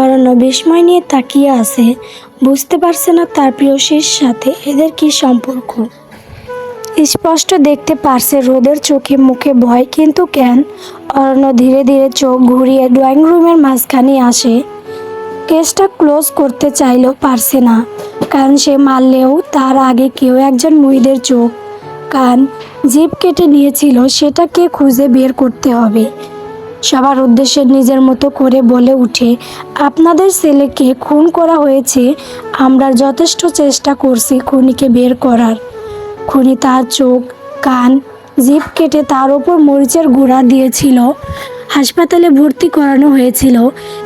অরণ্য বিস্ময় নিয়ে তাকিয়ে আছে, বুঝতে পারছে না তার প্রিয়সীর সাথে এদের কি সম্পর্ক। স্পষ্ট দেখতে পারছে রোদের চোখে মুখে ভয়, কিন্তু কেন? অরণ্য ধীরে ধীরে চোখ ঘুরিয়ে ড্রয়িং রুমের মাঝখানে আসে। কেসটা ক্লোজ করতে চাইলেও পারছে না, কারণ সে মারলেও তার আগে কেউ একজন মুহিদের চোখ। কান জিপ কেটে নিয়েছিল, সেটাকে খুঁজে বের করতে হবে। সবার উদ্দেশ্যে নিজের মতো করে বলে উঠে, আপনাদের ছেলেকে খুন করা হয়েছে, আমরা যথেষ্ট চেষ্টা করছি খুনিকে বের করার। খুনি তার চোখ, কান, জিভ কেটে তার ওপর মরিচের গুঁড়া দিয়েছিল। হাসপাতালে ভর্তি করানো হয়েছিল,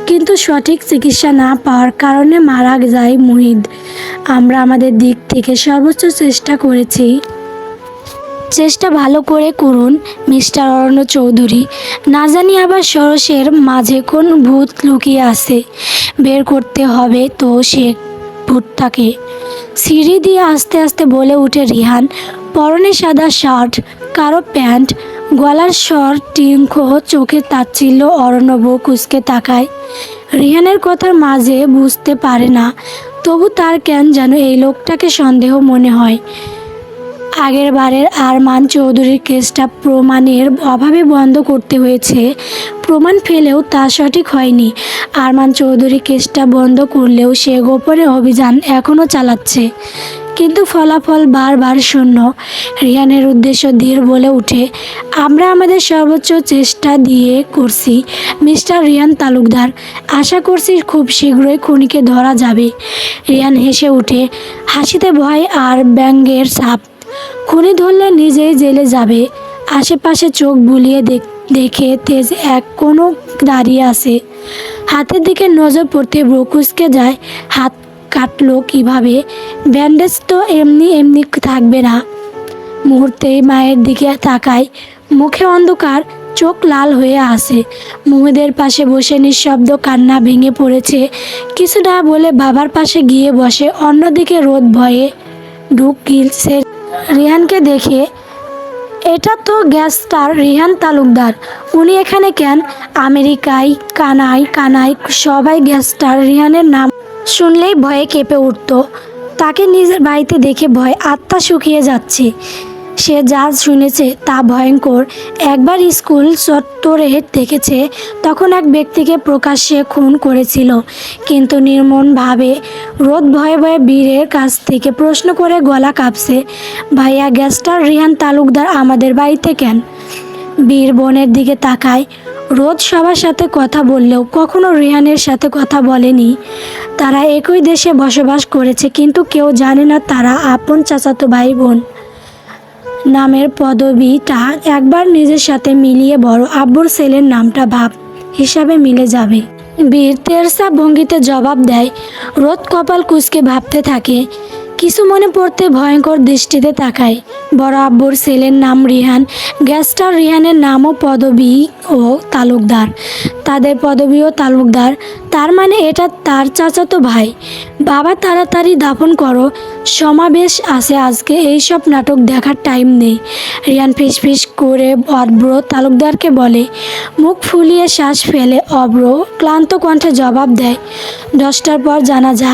কিন্তু সঠিক চিকিৎসা না পাওয়ার কারণে মারা যায় মুহিদ আমরা আমাদের দিক থেকে সর্বোচ্চ চেষ্টা করেছি। চেষ্টা ভালো করে করুন, মিস্টার অরণ্য চৌধুরী। না জানি আবার সরসের মাঝে কোন ভূত লুকিয়ে আছে। বের করতে হবে তো সে ভূতটাকে। সিঁড়ি দিয়ে আস্তে আস্তে বলে উঠে রিহান, পরনে সাদা শার্ট কারও প্যান্ট, গলার স্বর টিঙ্ক চোখে তাচ্ছিল অরণ্য কুচকে তাকায়। রিহানের কথার মাঝে বুঝতে পারে না, তবু তার কেন যেন এই লোকটাকে সন্দেহ মনে হয়। আগের বারের আরমান চৌধুরীর কেসটা প্রমাণের অভাবে বন্ধ করতে হয়েছে। প্রমাণ ফেলেও তা সঠিক হয়নি। আরমান চৌধুরী কেসটা বন্ধ করলেও সে গোপনে অভিযান এখনও চালাচ্ছে। কিন্তু ফলাফল বারবার শূন্য। রিয়ানের উদ্দেশ্য ধীর বলে উঠে আমরা আমাদের সর্বোচ্চ চেষ্টা দিয়ে করছি, মিস্টার রিয়ান তালুকদার। আশা করছি খুব শীঘ্রই খুনিকে ধরা যাবে। রিয়ান হেসে উঠে হাসিতে ভয় আর ব্যঙ্গের ছাপ খুনি ধরলে নিজেই জেলে যাবে। আশেপাশে চোখ বুলিয়ে দেখ- তেজ এক কোনো দাঁড়িয়ে আছে। হাতের দিকে নজর পড়তে ব্রকুসকে যায়, হাত কাটলো কীভাবে? ব্যান্ডেজ তো এমনি এমনি থাকবে না। মুহূর্তেই মায়ের দিকে তাকায়। মুখে অন্ধকার, চোখ লাল হয়ে আসে মুহিদের পাশে বসে নিঃশব্দ কান্না ভেঙে পড়েছে। কিছু না বলে বাবার পাশে গিয়ে বসে, অন্যদিকে রোদ ভয়ে ঢুক গিলছে রিহানকে দেখে, এটা তো গ্যাস স্টার রিহান তালুকদার। উনি এখানে কেন? আমেরিকায় কানাই কানাই সবাই গ্যাস স্টার রিহানের নাম শুনলেই ভয়ে কেঁপে উঠত। তাকে নিজের বাড়িতে দেখে ভয় আত্মা শুকিয়ে যাচ্ছে। সে যা শুনেছে তা ভয়ঙ্কর। একবার স্কুল চত্বরে দেখেছে, তখন এক ব্যক্তিকে প্রকাশ্যে খুন করেছিল। কিন্তু নির্মমভাবে রোদ ভয়ে ভয়ে বীরের কাছ থেকে প্রশ্ন করে গলা কাঁপছে, ভাইয়া, গ্যাস্টার রিহান তালুকদার আমাদের বাড়িতে কেন? বীর বোনের দিকে তাকায়। রোদ সবার সাথে কথা বললেও কখনো রিহানের সাথে কথা বলেনি। তারা একই দেশে বসবাস করেছে, কিন্তু কেউ জানে না তারা আপন চাচাতো ভাই বোন। নামের পদবিটা একবার নিজের সাথে মিলিয়ে বড় আব্বুর ছেলের নামটা ভাব হিসাবে মিলে যাবে। বীর তেরসা ভঙ্গিতে জবাব দেয়, রোদ কপাল কুচকে ভাবতে থাকে, কিছু মনে পড়তে ভয়ঙ্কর দৃষ্টিতে তাকায়। বড় আব্বুর ছেলের নাম রিহান গ্যাস্টার রিহানের নামও পদবী ও তালুকদার। তাদের পদবী ও তালুকদার, তার মানে এটা তার চাচাতো ভাই। বাবা তাড়াতাড়ি দাফন করো সমাবেশ আছে আজকে, এইসব নাটক দেখার টাইম নেই। রিয়ান ফিস করে অব্র তালুকদারকে বলে, মুখ ফুলিয়ে শ্বাস ফেলে অব্র ক্লান্ত কণ্ঠে জবাব দেয়, দশটার পর জানা যা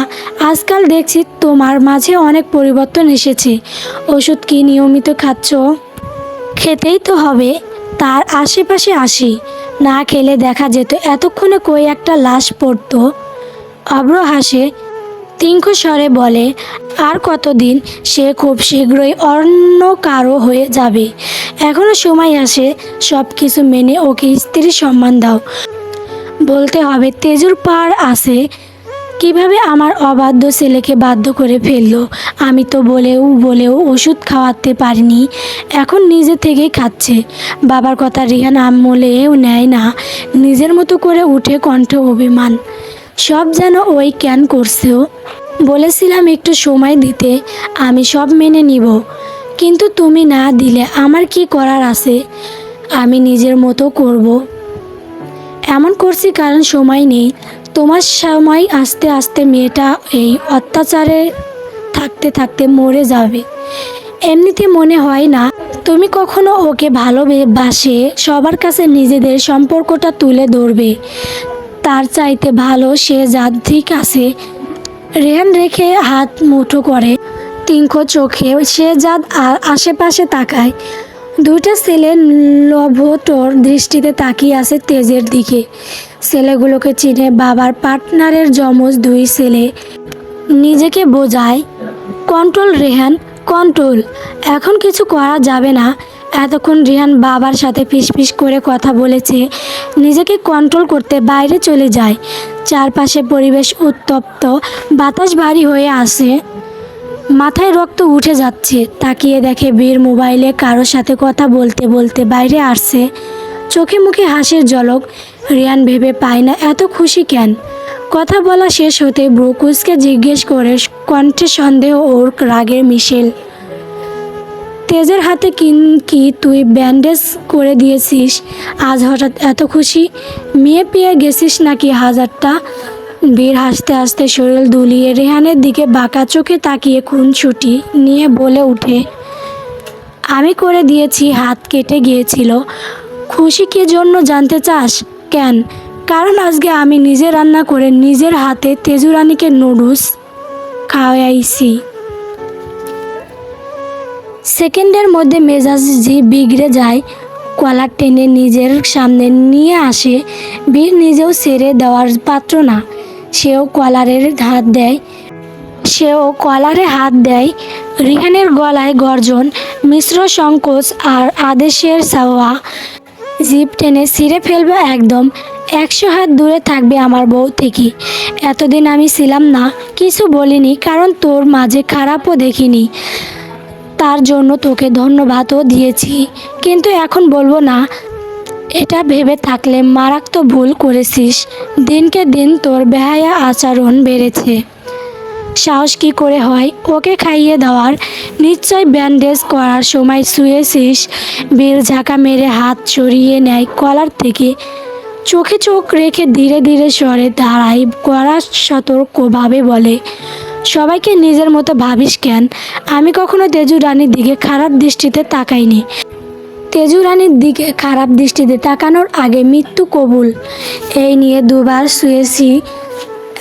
আজকাল দেখছি তোমার মাঝে অনেক পরিবর্তন এসেছে। ওষুধ কি নিয়মিত খাচ্ছ? খেতেই তো হবে, তার আশেপাশে আসি। না খেলে দেখা যেত, এতক্ষণে কই একটা লাশ পড়তো? অব্র হাসে তিঙ্ক স্বরে বলে, আর কতদিন? সে খুব শীঘ্রই অন্য কারও হয়ে যাবে। এখনও সময় আসে সব কিছু মেনে ওকে স্ত্রীর সম্মান দাও। বলতে হবে, তেজুর পার আছে। কীভাবে আমার অবাধ্য ছেলেকে বাধ্য করে ফেলল? আমি তো বলেও বলেও ওষুধ খাওয়াতে পারিনি। এখন নিজে থেকেই খাচ্ছে। বাবার কথা রিহান আমলেও নেয় না। নিজের মতো করে উঠে কণ্ঠ অভিমান। সব যেন ওই ক্যান করছেও। বলেছিলাম একটু সময় দিতে, আমি সব মেনে নিব। কিন্তু তুমি না দিলে আমার কি করার আছে? আমি নিজের মতো করব। এমন করছি কারণ সময় নেই। তোমার সময় আস্তে আস্তে মেয়েটা এই অত্যাচারে থাকতে থাকতে মরে যাবে। এমনিতে মনে হয় না, তুমি কখনো ওকে ভালোবাসে সবার কাছে নিজেদের সম্পর্কটা তুলে ধরবে। তার চাইতে ভালো সে জাত ঠিক আছে। রেহান রেখে হাত মুঠো করে। তিনকো চোখে সে আর আশেপাশে তাকায়। দুইটা ছেলে লভটোর দৃষ্টিতে তাকিয়ে আছে তেজের দিকে। ছেলেগুলোকে চিনে বাবার পার্টনারের যমজ দুই ছেলে। নিজেকে বোঝায়, কন্ট্রোল রেহান, কন্ট্রোল। এখন কিছু করা যাবে না। এতক্ষণ রিহান বাবার সাথে ফিসফিস করে কথা বলেছে, নিজেকে কন্ট্রোল করতে বাইরে চলে যায়। চারপাশে পরিবেশ উত্তপ্ত, বাতাস ভারী হয়ে আসে মাথায় রক্ত উঠে যাচ্ছে, তাকিয়ে দেখে বীর মোবাইলে কারোর সাথে কথা বলতে বলতে বাইরে আসছে। চোখে মুখে হাসির ঝলক রিয়ান ভেবে পায় না এত খুশি কেন? কথা বলা শেষ হতে ব্রুকুসকে জিজ্ঞেস করে কণ্ঠে সন্দেহ ওর রাগের মিশেল। তেজের হাতে কি তুই ব্যান্ডেজ করে দিয়েছিস? আজ হঠাৎ এত খুশি? মেয়ে পেয়ে গেছিস নাকি হাজারটা? বীর হাসতে হাসতে শরীর দুলিয়ে রেহানের দিকে বাঁকা চোখে তাকিয়ে খুন ছুটি নিয়ে বলে উঠে, আমি করে দিয়েছি, হাত কেটে গিয়েছিল। খুশি কি জন্য জানতে চাস? কেন? কারণ আজকে আমি নিজে রান্না করে নিজের হাতে তেজুরানিকে নুডলস খাওয়াইছি। সেকেন্ডের মধ্যে মেজাজ যে বিগড়ে যায় কলার টেনে নিজের সামনে নিয়ে আসে। বীর নিজেও সেরে দেওয়ার পাত্র না। সেও কলারের হাত দেয়। সেও কলারে হাত দেয়। রিহানের গলায় গর্জন, মিশ্র সংকোচ আর আদেশের সাওয়া জিপ টেনে ছিঁড়ে ফেলবে একদম। একশো হাত দূরে থাকবে আমার বউ থেকে। এতদিন আমি ছিলাম না, কিছু বলিনি, কারণ তোর মাঝে খারাপও দেখিনি। তার জন্য তোকে ধন্যবাদও দিয়েছি। কিন্তু এখন বলব না, এটা ভেবে থাকলে মারাত্মক ভুল করেছিস। দিনকে দিন তোর বেহায়া আচরণ বেড়েছে। সাহস কি করে হয়? ওকে খাইয়ে দেওয়ার নিশ্চয় ব্যান্ডেজ করার সময় শুয়েছিস। বীর ঝাঁকা মেরে হাত সরিয়ে নেয় কলার থেকে। চোখে চোখ রেখে ধীরে ধীরে সরে দাঁড়াই কড়া সতর্কভাবে বলে সবাইকে নিজের মতো ভাবিস কেন? আমি কখনো তেজু রানীর দিকে খারাপ দৃষ্টিতে তাকাইনি। তেজু রানীর দিকে খারাপ দৃষ্টিতে তাকানোর আগে মৃত্যু কবুল। এই নিয়ে দুবার শুয়েছি,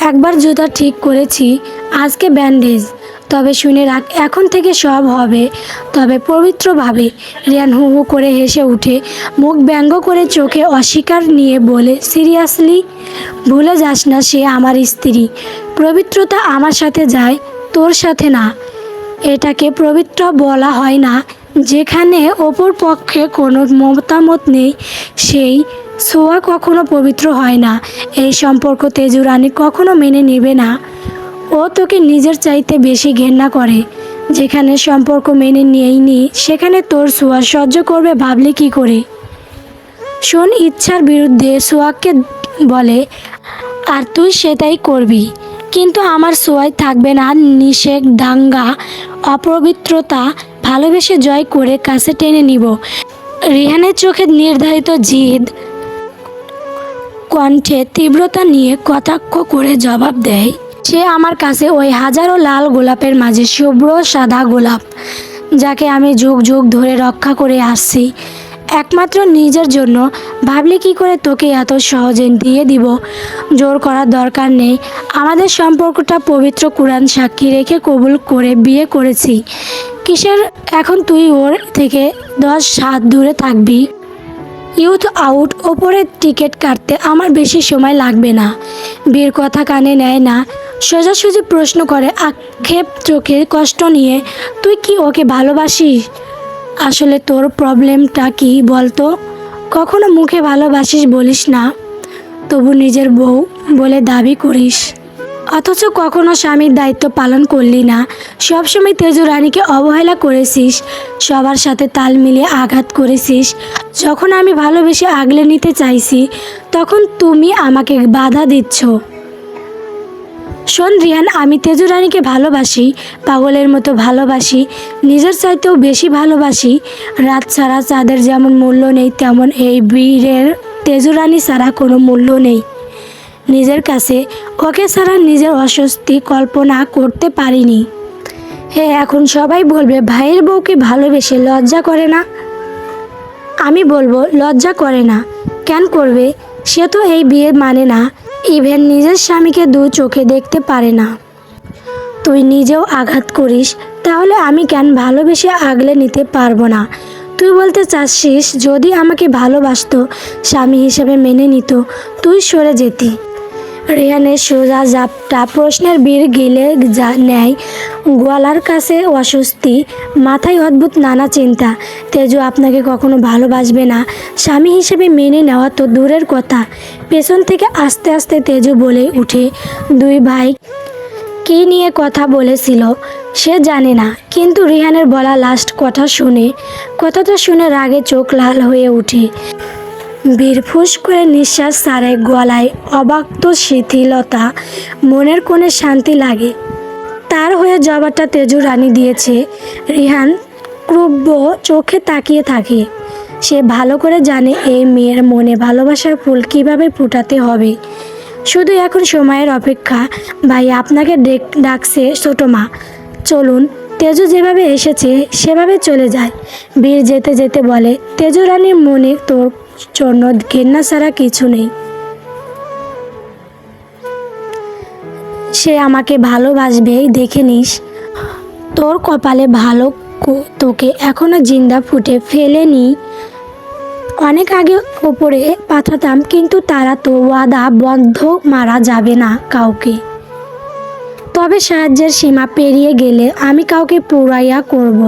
একবার জুতা ঠিক করেছি, আজকে ব্যান্ডেজ। তবে শুনে রাখ, এখন থেকে সব হবে। তবে পবিত্রভাবে রিয়ান হু হু করে হেসে উঠে, মুখ ব্যঙ্গ করে চোখে অস্বীকার নিয়ে বলে, সিরিয়াসলি, ভুলে যাস না সে আমার স্ত্রী। পবিত্রতা আমার সাথে যায়, তোর সাথে না। এটাকে পবিত্র বলা হয় না। যেখানে অপর পক্ষে কোনো মতামত নেই, সেই সোয়া কখনো পবিত্র হয় না। এই সম্পর্ক তেজুরানি কখনো মেনে নেবে না। ও তোকে নিজের চাইতে বেশি ঘেন্না করে। যেখানে সম্পর্ক মেনে নিয়েইনি সেখানে তোর সোয়া সহ্য করবে ভাবলে কি করে? শোন, ইচ্ছার বিরুদ্ধে সোয়াককে বলে, আর তুই সেটাই করবি। কিন্তু আমার সোয়াই থাকবে না নিষেক দাঙ্গা, অপবিত্রতা, ভালোবেসে জয় করে কাছে টেনে নিব। রিহানের চোখে নির্ধারিত জিদ কণ্ঠে তীব্রতা নিয়ে কটাক্ষ করে জবাব দেয়। সে আমার কাছে ওই হাজারো লাল গোলাপের মাঝে শুভ্র সাদা গোলাপ, যাকে আমি যুগ যুগ ধরে রক্ষা করে আসছি। একমাত্র নিজের জন্য ভাবলে কি করে তোকে এত সহজে দিয়ে দিব? জোর করার দরকার নেই। আমাদের সম্পর্কটা পবিত্র কোরআন সাক্ষী রেখে কবুল করে বিয়ে করেছি। কিসের এখন তুই ওর থেকে দশ হাত দূরে থাকবি? ইউথ আউট ওপরের টিকিট কাটতে আমার বেশি সময় লাগবে না। বিয়ের কথা কানে নেয় না। সোজাসুজি প্রশ্ন করে, আক্ষেপ চোখে কষ্ট নিয়ে, তুই কি ওকে ভালোবাসিস? আসলে তোর প্রবলেমটা কি বলতো? কখনো মুখে ভালোবাসিস বলিস না, তবু নিজের বউ বলে দাবি করিস। অথচ কখনো স্বামীর দায়িত্ব পালন করলি না। সবসময় তেজু রানীকে অবহেলা করেছিস, সবার সাথে তাল মিলিয়ে আঘাত করেছিস। যখন আমি ভালোবেসে আগলে নিতে চাইছি, তখন তুমি আমাকে বাধা দিচ্ছ। শোন রিয়ান আমি তেজু রানীকে ভালোবাসি, পাগলের মতো ভালোবাসি, নিজের চাইতেও বেশি ভালোবাসি। রাত ছাড়া চাঁদের যেমন মূল্য নেই, তেমন এই বীরের তেজু রানী ছাড়া কোনো মূল্য নেই। নিজের কাছে, ওকে ছাড়া নিজের অস্বস্তি কল্পনা করতে পারিনি। হে, এখন সবাই বলবে, ভাইয়ের বউকে ভালোবেসে লজ্জা করে না। আমি বলব, লজ্জা করে না। কেন করবে? সে তো এই বিয়ে মানে না। ইভেন নিজের স্বামীকে দু চোখে দেখতে পারে না। তুই নিজেও আঘাত করিস, তাহলে আমি কেন ভালোবেসে আগলে নিতে পারব না? তুই বলতে চাচ্ছিস, যদি আমাকে ভালোবাসত, স্বামী হিসেবে মেনে নিত, তুই সরে যেতি। রেহানের সোজা জাপটা প্রশ্নের বীর গিলে যা নেয় গোয়ালার কাছে অস্বস্তি, মাথায় অদ্ভুত নানা চিন্তা। তেজু আপনাকে কখনো ভালোবাসবে না। স্বামী হিসেবে মেনে নেওয়া তো দূরের কথা। পেছন থেকে আস্তে আস্তে তেজু বলে উঠে, দুই ভাই, কী নিয়ে কথা বলেছিল? সে জানে না, কিন্তু রিহানের বলা লাস্ট কথা শুনে, কথাটা শুনে রাগে চোখ লাল হয়ে ওঠে বীরফুস করে নিঃশ্বাস সারে গলায় অবাক্ত শিথিলতা। মনের কোণে শান্তি লাগে। তার হয়ে জবাবটা তেজু রানী দিয়েছে। রিহান ক্রুব্য চোখে তাকিয়ে থাকে। সে ভালো করে জানে এই মেয়ের মনে ভালোবাসার ফুল কীভাবে ফুটাতে হবে। শুধু এখন সময়ের অপেক্ষা। ভাই আপনাকে ডেক- ডাকছে ছোটো মা। চলুন, তেজু যেভাবে এসেছে, সেভাবে চলে যায়। বীর যেতে যেতে বলে, তেজু রানীর মনে তোর জন্য ঘেন্না ছাড়া কিছু নেই। সে আমাকে ভালোবাসবে, দেখে নিস। তোর কপালে ভালো তোকে এখনও জিন্দা ফুটে ফেলেনি। অনেক আগে ওপরে পাঠাতাম, কিন্তু তারা তো ওয়াদা বন্ধ মারা যাবে না কাউকে। তবে সাহায্যের সীমা পেরিয়ে গেলে আমি কাউকে পুরাইয়া করব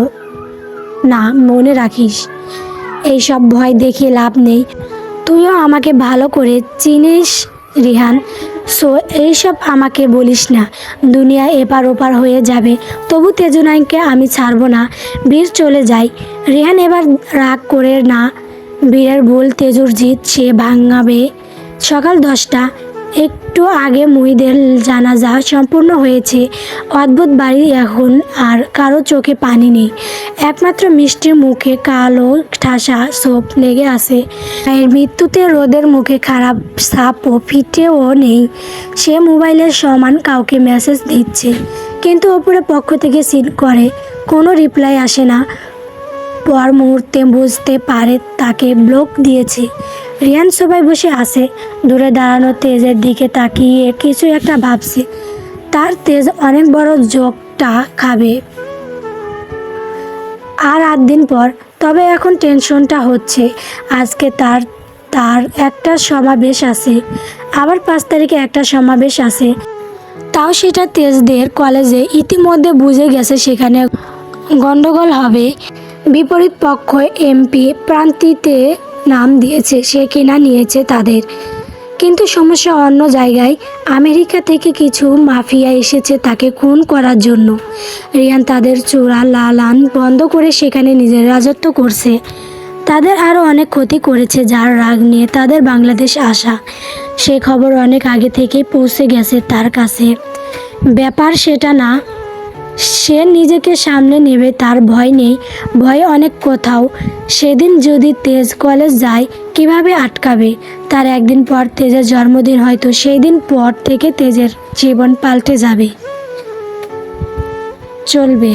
না, মনে রাখিস। এইসব ভয় দেখিয়ে লাভ নেই। তুইও আমাকে ভালো করে চিনিস, রিহান। সো এইসব আমাকে বলিস না। দুনিয়া এপার ওপার হয়ে যাবে। তবু তেজনাইকে আমি ছাড়ব না। বীর চলে যাই। রেহান এবার রাগ করে না। বীরের ভুল তেজুর জিত সে ভাঙাবে। সকাল দশটা। একটু আগে মুহিদের জানাজা সম্পূর্ণ হয়েছে। অদ্ভুত বাড়ি এখন আর কারও চোখে পানি নেই। একমাত্র মিষ্টির মুখে কালো ঠাসা সোপ লেগে আছে। এর মৃত্যুতে রোদের মুখে খারাপ সাপও ফিটেও নেই। সে মোবাইলের সমান কাউকে মেসেজ দিচ্ছে, কিন্তু ওপরে পক্ষ থেকে সিন করে। কোনো রিপ্লাই আসে না। পর মুহূর্তে বুঝতে পারে তাকে ব্লক দিয়েছে। রিয়ান সবাই বসে আছে। দূরে দাঁড়ানো তেজের দিকে তাকিয়ে কিছু একটা ভাবছে। তার তেজ অনেক বড় যোগটা খাবে। আর আট দিন পর, তবে এখন টেনশনটা হচ্ছে। আজকে তার তার একটা সমাবেশ আছে। আবার পাঁচ তারিখে একটা সমাবেশ আছে। তাও সেটা তেজদের কলেজে ইতিমধ্যে বুঝে গেছে সেখানে গন্ডগোল হবে। বিপরীত পক্ষ এমপি প্রান্তিতে নাম দিয়েছে, সে কিনা নিয়েছে তাদের। কিন্তু সমস্যা অন্য জায়গায়। আমেরিকা থেকে কিছু মাফিয়া এসেছে তাকে খুন করার জন্য। রিয়ান তাদের চোরা লালান বন্ধ করে সেখানে নিজের রাজত্ব করছে। তাদের আরও অনেক ক্ষতি করেছে যার রাগ নিয়ে তাদের বাংলাদেশ আসা। সে খবর অনেক আগে থেকেই পৌঁছে গেছে তার কাছে। ব্যাপার সেটা না। সে নিজেকে সামনে নেবে, তার ভয় নেই। ভয় অনেক কোথাও। সেদিন যদি তেজ কলেজ যায়, কীভাবে আটকাবে? তার একদিন পর তেজের জন্মদিন, হয়তো সেই দিন পর থেকে তেজের জীবন পাল্টে যাবে। চলবে।